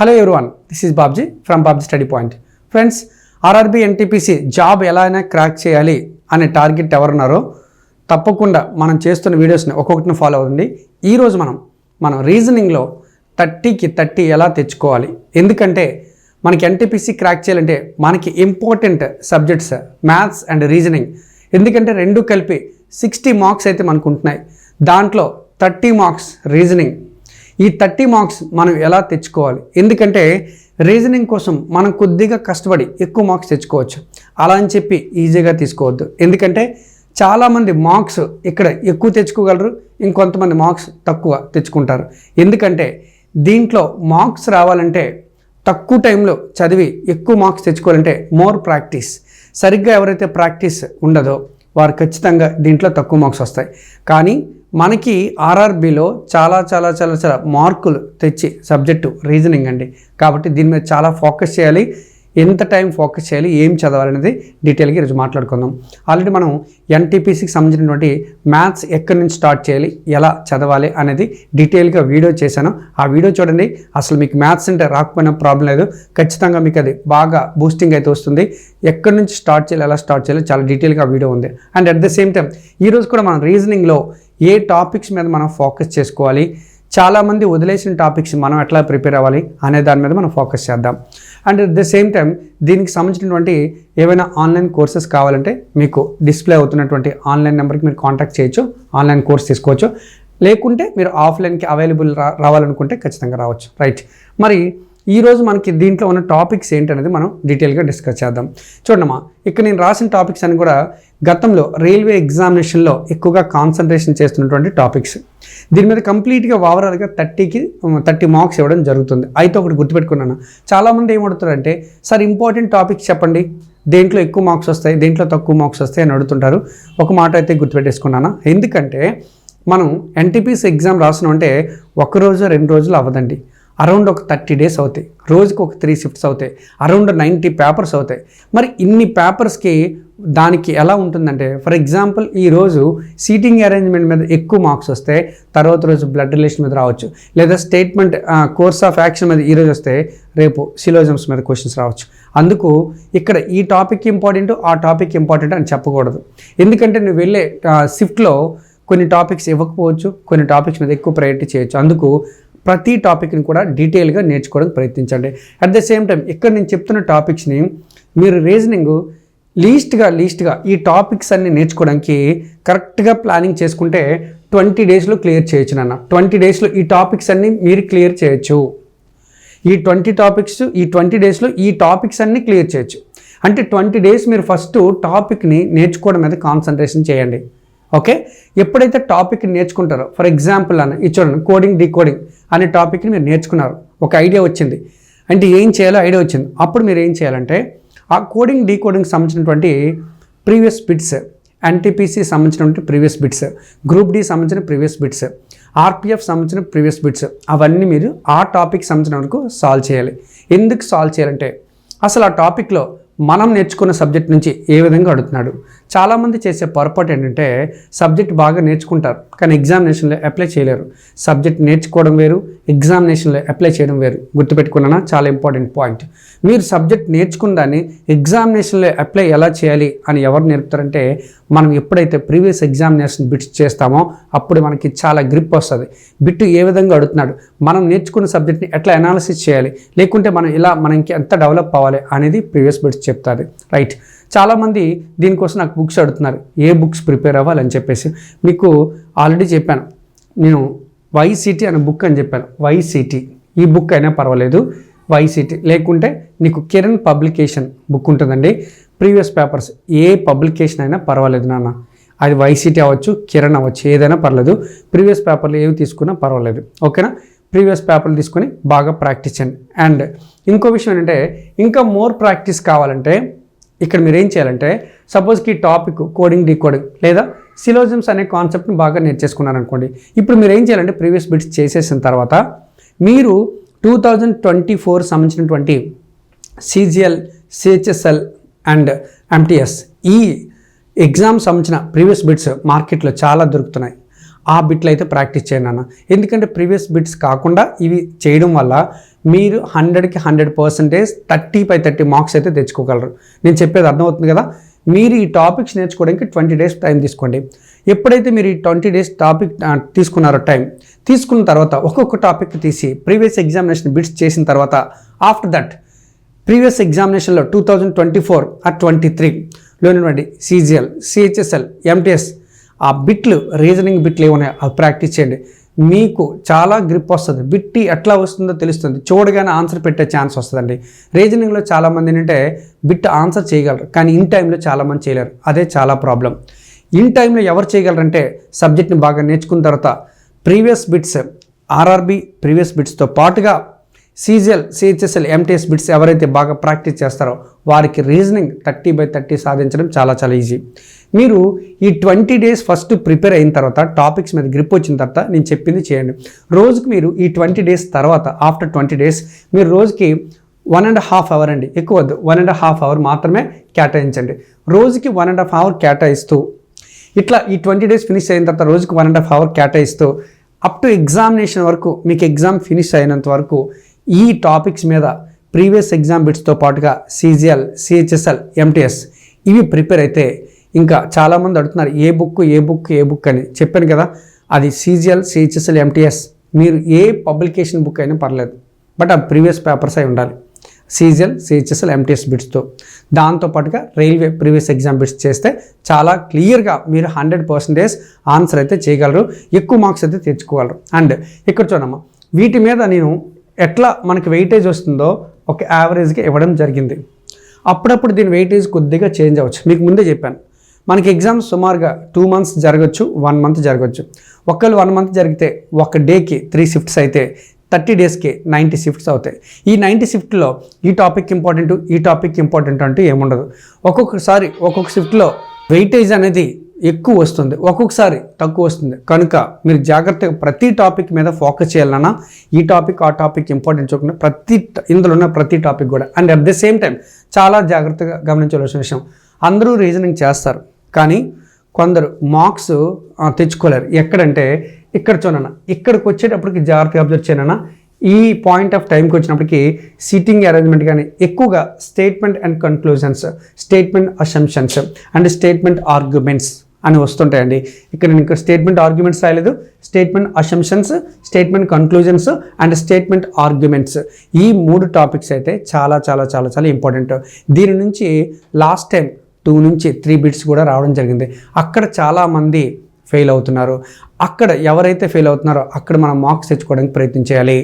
Hello everyone this is Babji from Babji study point friends RRB NTPC job ఎలా అయినా crack చేయాలి అనే target ఎవరున్నారో తప్పకుండా మనం చేస్తున్న వీడియోస్ని ఒక్కొక్కటిని ఫాలో అవ్వండి. ఈరోజు మనం మనం రీజనింగ్లో థర్టీకి థర్టీ ఎలా తెచ్చుకోవాలి? ఎందుకంటే మనకి ఎన్టీపీసీ క్రాక్ చేయాలంటే మనకి important subjects maths and reasoning ఎందుకంటే రెండు కలిపి సిక్స్టీ మార్క్స్ అయితే మనకు ఉంటున్నాయి. దాంట్లో థర్టీ మార్క్స్ రీజనింగ్ ఈ థర్టీ మార్క్స్ మనం ఎలా తెచ్చుకోవాలి? ఎందుకంటే రీజనింగ్ కోసం మనం కొద్దిగా కష్టపడి ఎక్కువ మార్క్స్ తెచ్చుకోవచ్చు. అలా అని చెప్పి ఈజీగా తీసుకోవద్దు. ఎందుకంటే చాలామంది మార్క్స్ ఇక్కడ ఎక్కువ తెచ్చుకోగలరు ఇంకొంతమంది మార్క్స్ తక్కువ తెచ్చుకుంటారు. ఎందుకంటే దీంట్లో మార్క్స్ రావాలంటే తక్కువ టైంలో చదివి ఎక్కువ మార్క్స్ తెచ్చుకోవాలంటే మోర్ ప్రాక్టీస్. సరిగ్గా ఎవరైతే ప్రాక్టీస్ ఉండదో వారు ఖచ్చితంగా దీంట్లో తక్కువ మార్క్స్ వస్తాయి. కానీ మనకి ఆర్ఆర్బిలో చాలా చాలా చాలా చాలా మార్కులు తెచ్చి సబ్జెక్టు రీజనింగ్ అండి. కాబట్టి దీని మీద చాలా ఫోకస్ చేయాలి. ఎంత టైం ఫోకస్ చేయాలి? ఏం చదవాలనేది డీటెయిల్గా ఈరోజు మాట్లాడుకుందాం. ఆల్రెడీ మనం ఎన్టీపీసీకి సంబంధించినటువంటి మ్యాథ్స్ ఎక్కడి నుంచి స్టార్ట్ చేయాలి? ఎలా చదవాలి? అనేది డీటెయిల్గా వీడియో చేశాను. ఆ వీడియో చూడండి. అసలు మీకు మ్యాథ్స్ అంటే రాకపోయినా ప్రాబ్లం లేదు. ఖచ్చితంగా మీకు అది బాగా బూస్టింగ్ అయితే వస్తుంది. ఎక్కడి నుంచి స్టార్ట్ చేయాలి? ఎలా స్టార్ట్ చేయాలి? చాలా డీటెయిల్గా వీడియో ఉంది. And at the same time ఈరోజు కూడా మనం రీజనింగ్లో ఏ టాపిక్స్ మీద మనం ఫోకస్ చేసుకోవాలి చాలామంది వదిలేసిన టాపిక్స్ మనం ఎట్లా ప్రిపేర్ అవ్వాలి అనే దాని మీద మనం ఫోకస్ చేద్దాం. And at the same time దీనికి సంబంధించినటువంటి ఏవైనా ఆన్లైన్ కోర్సెస్ కావాలంటే మీకు డిస్ప్లే అవుతున్నటువంటి ఆన్లైన్ నెంబర్కి మీరు కాంటాక్ట్ చేయొచ్చు ఆన్లైన్ కోర్స్ తీసుకోవచ్చు. లేకుంటే మీరు ఆఫ్లైన్కి అవైలబుల్ రా రావాలనుకుంటే ఖచ్చితంగా రావచ్చు. రైట్. మరి ఈరోజు మనకి దీంట్లో ఉన్న టాపిక్స్ ఏంటనేది మనం డీటెయిల్గా డిస్కస్ చేద్దాం. చూడమ్మా ఇక్కడ నేను రాసిన టాపిక్స్ అని కూడా గతంలో రైల్వే ఎగ్జామినేషన్లో ఎక్కువగా కాన్సన్ట్రేషన్ చేస్తున్నటువంటి టాపిక్స్. దీని మీద కంప్లీట్గా ఓవరాల్గా థర్టీకి థర్టీ మార్క్స్ ఇవ్వడం జరుగుతుంది. అయితే ఒకటి గుర్తుపెట్టుకున్నాను. చాలామంది ఏమడుతారంటే సార్ ఇంపార్టెంట్ టాపిక్స్ చెప్పండి. దేంట్లో ఎక్కువ మార్క్స్ వస్తాయి దేంట్లో తక్కువ మార్క్స్ వస్తాయి అని అడుగుతుంటారు. ఒక మాట అయితే గుర్తుపెట్టేసుకున్నాను? ఎందుకంటే మనం ఎన్టీపీసీ ఎగ్జామ్ రాసినామంటే ఒక రోజు రెండు రోజులు అవ్వదండి. అరౌండ్ ఒక థర్టీ డేస్ అవుతాయి. రోజుకి ఒక త్రీ షిఫ్ట్స్ అవుతాయి. అరౌండ్ నైంటీ పేపర్స్ అవుతాయి. మరి ఇన్ని పేపర్స్కి దానికి ఎలా ఉంటుందంటే ఫర్ ఎగ్జాంపుల్ ఈరోజు సీటింగ్ అరేంజ్మెంట్ మీద ఎక్కువ మార్క్స్ వస్తే తర్వాత రోజు బ్లడ్ రిలేషన్ మీద రావచ్చు. లేదా స్టేట్మెంట్ కోర్స్ ఆఫ్ యాక్షన్ మీద ఈరోజు వస్తే రేపు సిలోజమ్స్ మీద క్వశ్చన్స్ రావచ్చు. అందుకు ఇక్కడ ఈ టాపిక్ ఇంపార్టెంట్ ఆ టాపిక్ ఇంపార్టెంట్ అని చెప్పకూడదు. ఎందుకంటే నువ్వు వెళ్ళే షిఫ్ట్లో కొన్ని టాపిక్స్ ఇవ్వకపోవచ్చు కొన్ని టాపిక్స్ మీద ఎక్కువ ప్రయారిటీ చేయొచ్చు. అందుకు ప్రతి టాపిక్ని కూడా డీటెయిల్గా నేర్చుకోవడానికి ప్రయత్నించండి. అట్ ద సేమ్ టైం ఇక్కడ నేను చెప్తున్న టాపిక్స్ని మీరు రీజనింగ్ లీస్ట్గా లీస్ట్గా ఈ టాపిక్స్ అన్ని నేర్చుకోవడానికి కరెక్ట్గా ప్లానింగ్ చేసుకుంటే ట్వంటీ డేస్లో క్లియర్ చేయొచ్చు నాన్న. ట్వంటీ డేస్లో ఈ టాపిక్స్ అన్నీ మీరు క్లియర్ చేయొచ్చు. ఈ ట్వంటీ టాపిక్స్ ఈ ట్వంటీ డేస్లో ఈ టాపిక్స్ అన్నీ క్లియర్ చేయొచ్చు. అంటే ట్వంటీ డేస్ మీరు ఫస్ట్ టాపిక్ని నేర్చుకోవడం మీద కాన్సన్ట్రేషన్ చేయండి. ఓకే? ఎప్పుడైతే టాపిక్ నేర్చుకుంటారో ఫర్ ఎగ్జాంపుల్ అన్న ఇది చూడండి కోడింగ్ డీకోడింగ్. అనే టాపిక్ని మీరు నేర్చుకున్నారు. ఒక ఐడియా వచ్చింది. అంటే ఏం చేయాలో ఐడియా వచ్చింది. అప్పుడు మీరు ఏం చేయాలంటే ఆ కోడింగ్ డీకోడింగ్ సంబంధించినటువంటి ప్రీవియస్ బిట్స్ ఎన్టీపీసీ సంబంధించినటువంటి ప్రీవియస్ బిట్స్ గ్రూప్ డి సంబంధించిన ప్రీవియస్ బిట్స్ ఆర్పిఎఫ్ సంబంధించిన ప్రీవియస్ బిట్స్ అవన్నీ మీరు ఆ టాపిక్ సంబంధించిన వరకు సాల్వ్ చేయాలి. ఎందుకు సాల్వ్ చేయాలంటే అసలు ఆ టాపిక్లో మనం నేర్చుకున్న సబ్జెక్ట్ నుంచి ఏ విధంగా అడుగుతున్నాడు. చాలామంది చేసే పొరపాటు ఏంటంటే సబ్జెక్ట్ బాగా నేర్చుకుంటారు కానీ ఎగ్జామినేషన్లో అప్లై చేయలేరు. సబ్జెక్ట్ నేర్చుకోవడం వేరు ఎగ్జామినేషన్లో అప్లై చేయడం వేరు. గుర్తుపెట్టుకున్నానా? చాలా ఇంపార్టెంట్ పాయింట్. మీరు సబ్జెక్ట్ నేర్చుకున్న దాన్ని ఎగ్జామినేషన్లో అప్లై ఎలా చేయాలి అని ఎవరు నేర్పుతారంటే మనం ఎప్పుడైతే ప్రీవియస్ ఎగ్జామినేషన్ బిట్స్ చేస్తామో అప్పుడు మనకి చాలా గ్రిప్ వస్తుంది. బిట్ ఏ విధంగా అడుగుతున్నాడు? మనం నేర్చుకున్న సబ్జెక్ట్ని ఎట్లా అనాలిసిస్ చేయాలి? లేకుంటే మనం ఇలా మనకి ఎంత డెవలప్ అవ్వాలి అనేది ప్రీవియస్ బిట్స్ చెప్తారు. రైట్ చాలామంది దీనికోసం నాకు బుక్స్ అడుగుతున్నారు. ఏ బుక్స్ ప్రిపేర్ అవ్వాలని చెప్పేసి. మీకు ఆల్రెడీ చెప్పాను. నేను వైసీటీ అనే బుక్ అని చెప్పాను. వైసీటీ ఈ బుక్ అయినా పర్వాలేదు. వైసీటీ లేకుంటే నీకు కిరణ్ పబ్లికేషన్ బుక్ ఉంటుందండి. ప్రీవియస్ పేపర్స్ ఏ పబ్లికేషన్ అయినా పర్వాలేదు నాన్న. అది వైసీటీ అవ్వచ్చు కిరణ్ అవ్వచ్చు ఏదైనా పర్లేదు. ప్రీవియస్ పేపర్లు ఏవి తీసుకున్నా పర్వాలేదు. ఓకేనా? ప్రీవియస్ పేపర్లు తీసుకొని బాగా ప్రాక్టీస్ చేయండి. అండ్ ఇంకో విషయం ఏంటంటే ఇంకా మోర్ ప్రాక్టీస్ కావాలంటే ఇక్కడ మీరు ఏం చేయాలంటే సపోజ్కి టాపిక్ కోడింగ్ డీకోడింగ్ లేదా సిలోజమ్స్ అనే కాన్సెప్ట్ని బాగా నేర్చేసుకున్నారనుకోండి ఇప్పుడు మీరు ఏం చేయాలంటే ప్రీవియస్ బిట్స్ చేసేసిన తర్వాత మీరు టూ థౌజండ్ ట్వంటీ ఫోర్ సంబంధించినటువంటి సిజిఎల్ సిహెచ్ఎస్ఎల్ అండ్ ఎంటీఎస్ ఈ ఎగ్జామ్ సంబంధించిన ప్రీవియస్ బిట్స్ మార్కెట్లో చాలా దొరుకుతున్నాయి. ఆ బిట్లు అయితే ప్రాక్టీస్ చేయండి అన్న. ఎందుకంటే ప్రీవియస్ బిట్స్ కాకుండా ఇవి చేయడం వల్ల మీరు హండ్రెడ్కి hundred percentage thirty by thirty marks అయితే తెచ్చుకోగలరు. నేను చెప్పేది అర్థమవుతుంది కదా? మీరు ఈ టాపిక్స్ నేర్చుకోవడానికి ట్వంటీ డేస్ టైం తీసుకోండి. ఎప్పుడైతే మీరు ఈ ట్వంటీ డేస్ టాపిక్ తీసుకున్నారో టైం తీసుకున్న తర్వాత ఒక్కొక్క టాపిక్ తీసి ప్రీవియస్ ఎగ్జామినేషన్ బిట్స్ చేసిన తర్వాత ఆఫ్టర్ దట్ ప్రీవియస్ ఎగ్జామినేషన్లో టూ థౌజండ్ ట్వంటీ ఫోర్ ఆ ట్వంటీ త్రీలోనివ్వండి సీజీఎల్ సిహెచ్ఎస్ఎల్ ఎంటీఎస్ ఆ బిట్లు రీజనింగ్ బిట్లు ఏమున్నాయో అవి ప్రాక్టీస్ చేయండి. మీకు చాలా గ్రిప్ వస్తుంది. బిట్టి ఎట్లా వస్తుందో తెలుస్తుంది. చూడగానే ఆన్సర్ పెట్టే ఛాన్స్ వస్తుందండి. రీజనింగ్లో చాలామంది ఏంటంటే బిట్ ఆన్సర్ చేయగలరు కానీ ఇన్ టైంలో చాలామంది చేయలేరు. అదే చాలా ప్రాబ్లం ఇన్ టైంలో ఎవరు చేయగలరంటే సబ్జెక్ట్ని బాగా నేర్చుకున్న తర్వాత ప్రీవియస్ బిట్స్ ఆర్ఆర్బి ప్రీవియస్ బిట్స్తో పాటుగా సీజిఎల్ సిహెచ్ఎస్ఎల్ ఎంటీఎస్ బిట్స్ ఎవరైతే బాగా ప్రాక్టీస్ చేస్తారో వారికి రీజనింగ్ థర్టీ బై థర్టీ సాధించడం చాలా చాలా ఈజీ. మీరు ఈ ట్వంటీ డేస్ ఫస్ట్ ప్రిపేర్ అయిన తర్వాత టాపిక్స్ మీద గ్రిప్ వచ్చిన తర్వాత నేను చెప్పింది చేయండి. రోజుకి మీరు ఈ ట్వంటీ డేస్ తర్వాత ఆఫ్టర్ ట్వంటీ డేస్ మీరు రోజుకి వన్ అండ్ హాఫ్ అవర్ అండి ఎక్కువ వద్దు వన్ అండ్ హాఫ్ అవర్ మాత్రమే కేటాయించండి. రోజుకి వన్ అండ్ హాఫ్ అవర్ కేటాయిస్తూ ఇట్లా ఈ ట్వంటీ డేస్ ఫినిష్ అయిన తర్వాత రోజుకి వన్ అండ్ హాఫ్ అవర్ కేటాయిస్తూ అప్ టు ఎగ్జామినేషన్ వరకు మీకు ఎగ్జామ్ ఫినిష్ అయినంత వరకు ఈ టాపిక్స్ మీద ప్రీవియస్ ఎగ్జామ్ బిట్స్తో పాటుగా సీజీఎల్ సిహెచ్ఎస్ఎల్ ఎంటీఎస్ ఇవి ప్రిపేర్ అయితే ఇంకా చాలామంది అడుగుతున్నారు ఏ బుక్ ఏ బుక్ ఏ బుక్ అని. చెప్పాను కదా అది సీజిఎల్ సిహెచ్ఎస్ఎల్ ఎంటీఎస్. మీరు ఏ పబ్లికేషన్ బుక్ అయినా పర్లేదు బట్ ఆ ప్రీవియస్ పేపర్స్ అయి ఉండాలి. సీజీఎల్ సిహెచ్ఎస్ఎల్ ఎంటీఎస్ బిట్స్తో. దాంతోపాటుగా రైల్వే ప్రీవియస్ ఎగ్జామ్ బిట్స్ చేస్తే చాలా క్లియర్గా మీరు హండ్రెడ్ పర్సెంటేజ్ ఆన్సర్ అయితే చేయగలరు ఎక్కువ మార్క్స్ అయితే తెచ్చుకోగలరు. అండ్ ఇక్కడ చూడమ్మా వీటి మీద నేను ఎట్లా మనకి వెయిటేజ్ వస్తుందో ఒక యావరేజ్గా ఇవ్వడం జరిగింది. అప్పుడప్పుడు దీని వెయిటేజ్ కొద్దిగా చేంజ్ అవ్వచ్చు. మీకు ముందే చెప్పాను. మనకి ఎగ్జామ్స్ సుమారుగా టూ మంత్స్ జరగచ్చు వన్ మంత్ జరగచ్చు. ఒకళ్ళు వన్ మంత్ జరిగితే ఒక డేకి త్రీ షిఫ్ట్స్ అయితే థర్టీ డేస్కి నైంటీ షిఫ్ట్స్ అవుతాయి. ఈ నైంటీ షిఫ్ట్లో ఈ టాపిక్ ఇంపార్టెంట్ ఈ టాపిక్ ఇంపార్టెంట్ అంటూ ఏముండదు. ఒక్కొక్కసారి ఒక్కొక్క షిఫ్ట్లో వెయిటేజ్ అనేది ఎక్కువ వస్తుంది. ఒక్కొక్కసారి తక్కువ వస్తుంది. కనుక మీరు జాగ్రత్తగా ప్రతి టాపిక్ మీద ఫోకస్ చేయాలన్నా ఈ టాపిక్ ఆ టాపిక్ ఇంపార్టెంట్ చూడకుండా ప్రతి ఇందులో ఉన్న ప్రతి టాపిక్ కూడా. And at the same time చాలా జాగ్రత్తగా గమనించవలసిన విషయం అందరూ రీజనింగ్ చేస్తారు. కానీ కొందరు మార్క్స్ తెచ్చుకోలేరు. ఎక్కడంటే ఇక్కడ చూడన్నా ఇక్కడికి వచ్చేటప్పటికి జాగ్రత్తగా అబ్జర్వ్ చేయనన్నా ఈ పాయింట్ ఆఫ్ టైంకి వచ్చినప్పటికీ సీటింగ్ అరేంజ్మెంట్ కానీ ఎక్కువగా statement and conclusions statement assumptions and statement arguments అని వస్తుంటాయండి. ఇక్కడ నేను ఇంకా స్టేట్మెంట్ ఆర్గ్యుమెంట్స్ రాయలేదు. Statement assumptions statement conclusions and statement arguments ఈ మూడు టాపిక్స్ అయితే చాలా చాలా చాలా చాలా ఇంపార్టెంట్ దీని నుంచి లాస్ట్ టైం టూ నుంచి త్రీ బిట్స్ కూడా రావడం జరిగింది. అక్కడ చాలామంది ఫెయిల్ అవుతున్నారు. అక్కడ ఎవరైతే ఫెయిల్ అవుతున్నారో అక్కడ మనం మార్క్స్ తెచ్చుకోవడానికి ప్రయత్నం చేయాలి.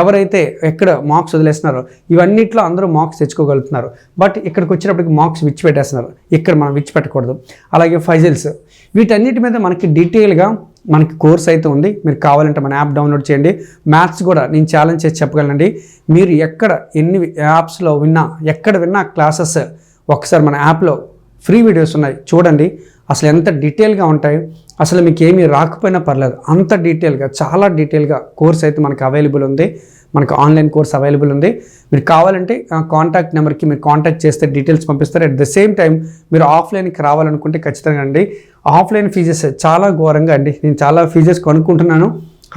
ఎవరైతే ఎక్కడ మార్క్స్ వదిలేస్తున్నారో ఇవన్నిట్లో అందరూ మార్క్స్ తెచ్చుకోగలుగుతున్నారు. బట్ ఇక్కడికి వచ్చినప్పటికి మార్క్స్ విచ్చిపెట్టేస్తున్నారు ఇక్కడ మనం విచ్చిపెట్టకూడదు అలాగే ఫైజిల్స్. వీటన్నిటి మీద మనకి డీటెయిల్గా మనకి కోర్స్ అయితే ఉంది. మీరు కావాలంటే మన యాప్ డౌన్లోడ్ చేయండి. మ్యాథ్స్ కూడా నేను ఛాలెంజ్ చేసి చెప్పగలనండి. మీరు ఎక్కడ ఎన్ని యాప్స్లో విన్నా ఎక్కడ విన్నా క్లాసెస్ ఒకసారి మన యాప్లో ఫ్రీ వీడియోస్ ఉన్నాయి. చూడండి. అసలు ఎంత డీటెయిల్గా ఉంటాయి. అసలు మీకు ఏమీ రాకపోయినా పర్లేదు. అంత డీటెయిల్గా చాలా డీటెయిల్గా కోర్స్ అయితే మనకు అవైలబుల్ ఉంది. మనకు ఆన్లైన్ కోర్స్ అవైలబుల్ ఉంది. మీరు కావాలంటే కాంటాక్ట్ నెంబర్కి మీరు కాంటాక్ట్ చేస్తే డీటెయిల్స్ పంపిస్తారు. అట్ ద సేమ్ టైం మీరు ఆఫ్లైన్కి రావాలనుకుంటే ఖచ్చితంగా అండి. ఆఫ్లైన్ ఫీజెస్ చాలా ఘోరంగా అండి. నేను చాలా ఫీజెస్ కొనుక్కుంటున్నాను.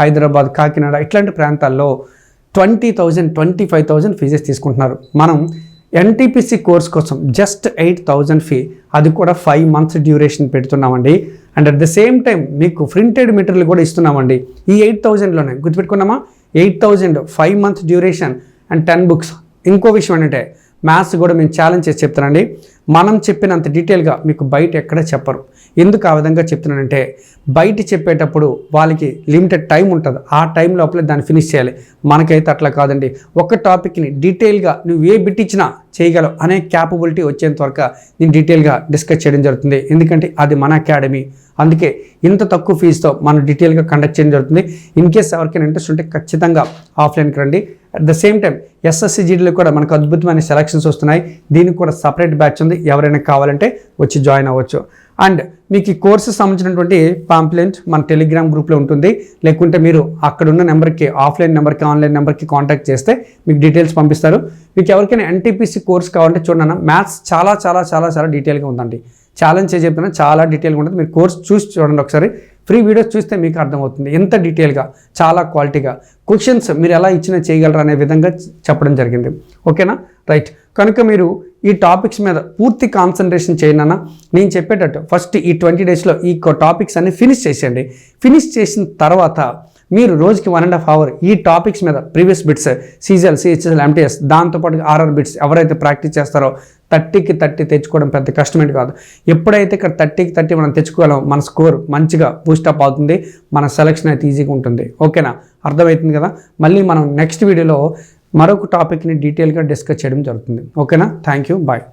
హైదరాబాద్ కాకినాడ ఇట్లాంటి ప్రాంతాల్లో twenty thousand twenty five thousand fees తీసుకుంటున్నారు. మనం ఎన్టీపీసీ కోర్స్ కోసం జస్ట్ ఎయిట్ థౌజండ్ ఫీ అది కూడా five months duration పెడుతున్నామండి. And at the same time మీకు ప్రింటెడ్ మెటీరియల్ కూడా ఇస్తున్నామండి. ఈ ఎయిట్ థౌజండ్లోనే గుర్తుపెట్టుకున్నామా? Eight thousand five months duration and ten books. ఇంకో విషయం ఏంటంటే మ్యాథ్స్ కూడా మేము ఛాలెంజ్ చేసి చెప్తానండి మనం చెప్పినంత డీటెయిల్గా మీకు బయట ఎక్కడ చెప్పరు. ఎందుకు ఆ విధంగా చెప్తున్నానంటే బయట చెప్పేటప్పుడు వాళ్ళకి లిమిటెడ్ టైం ఉంటుంది. ఆ టైం లోపల దాన్ని ఫినిష్ చేయాలి. మనకైతే అట్లా కాదండి. ఒక టాపిక్ని డీటెయిల్గా నువ్వు ఏ బిట్ ఇచ్చినా చేయగలవు అనే క్యాపబిలిటీ వచ్చేంత వరకు నేను డీటెయిల్గా డిస్కస్ చేయడం జరుగుతుంది. ఎందుకంటే అది మన అకాడమీ. అందుకే ఇంత తక్కువ ఫీజుతో మనం డీటెయిల్గా కండక్ట్ చేయడం జరుగుతుంది. ఇన్ కేస్ ఎవరికైనా ఇంట్రెస్ట్ ఉంటే ఖచ్చితంగా ఆఫ్లైన్కి రండి. At the same time SSC జీడీలో కూడా మనకు అద్భుతమైన సెలక్షన్స్ వస్తున్నాయి. దీనికి కూడా సపరేట్ బ్యాచ్ ఉంది. ఎవరైనా కావాలంటే వచ్చి జాయిన్ అవ్వచ్చు. అండ్ మీకు ఈ కోర్సు సంబంధించినటువంటి పాంప్లెంట్ మన టెలిగ్రామ్ గ్రూప్లో ఉంటుంది. లేకుంటే మీరు అక్కడ ఉన్న నెంబర్కి ఆఫ్లైన్ నెంబర్కి ఆన్లైన్ నెంబర్కి కాంటాక్ట్ చేస్తే మీకు డీటెయిల్స్ పంపిస్తారు. మీకు ఎవరికైనా ఎన్టీపీసీ కోర్స్ కావాలంటే చూడండి మ్యాథ్స్ చాలా చాలా చాలా చాలా డీటెయిల్గా ఉందండి. ఛాలెంజ్ చేసి చెప్తున్నా చాలా డీటెయిల్గా ఉంటుంది. మీరు కోర్స్ చూసి చూడండి ఒకసారి. ఫ్రీ వీడియోస్ చూస్తే మీకు అర్థమవుతుంది. ఎంత డీటెయిల్గా చాలా క్వాలిటీగా. క్వశ్చన్స్ మీరు ఎలా ఇచ్చినా చేయగలరు అనే విధంగా చెప్పడం జరిగింది. ఓకేనా? రైట్. కనుక మీరు ఈ టాపిక్స్ మీద పూర్తి కాన్సన్ట్రేషన్ చేయనన్నా నేను చెప్పేటట్టు ఫస్ట్ ఈ ట్వంటీ డేస్లో ఈ టాపిక్స్ అన్ని ఫినిష్ చేసేయండి. ఫినిష్ చేసిన తర్వాత మీరు రోజుకి వన్ అండ్ హాఫ్ అవర్ ఈ టాపిక్స్ మీద previous bits CGL CHL MTS దాంతోపాటు ఆర్ఆర్ బిట్స్ ఎవరైతే ప్రాక్టీస్ చేస్తారో థర్టీకి థర్టీ తెచ్చుకోవడం పెద్ద కష్టమేంటి కాదు. ఎప్పుడైతే ఇక్కడ థర్టీకి థర్టీ మనం తెచ్చుకోగలం మన స్కోర్ మంచిగా బూస్టప్ అవుతుంది మన సెలక్షన్ అయితే ఈజీగా ఉంటుంది. ఓకేనా అర్థమవుతుంది కదా? మళ్ళీ మనం నెక్స్ట్ వీడియోలో మరొక టాపిక్ని డీటెయిల్గా డిస్కస్ చేయడం జరుగుతుంది. ఓకేనా థ్యాంక్ యూ బాయ్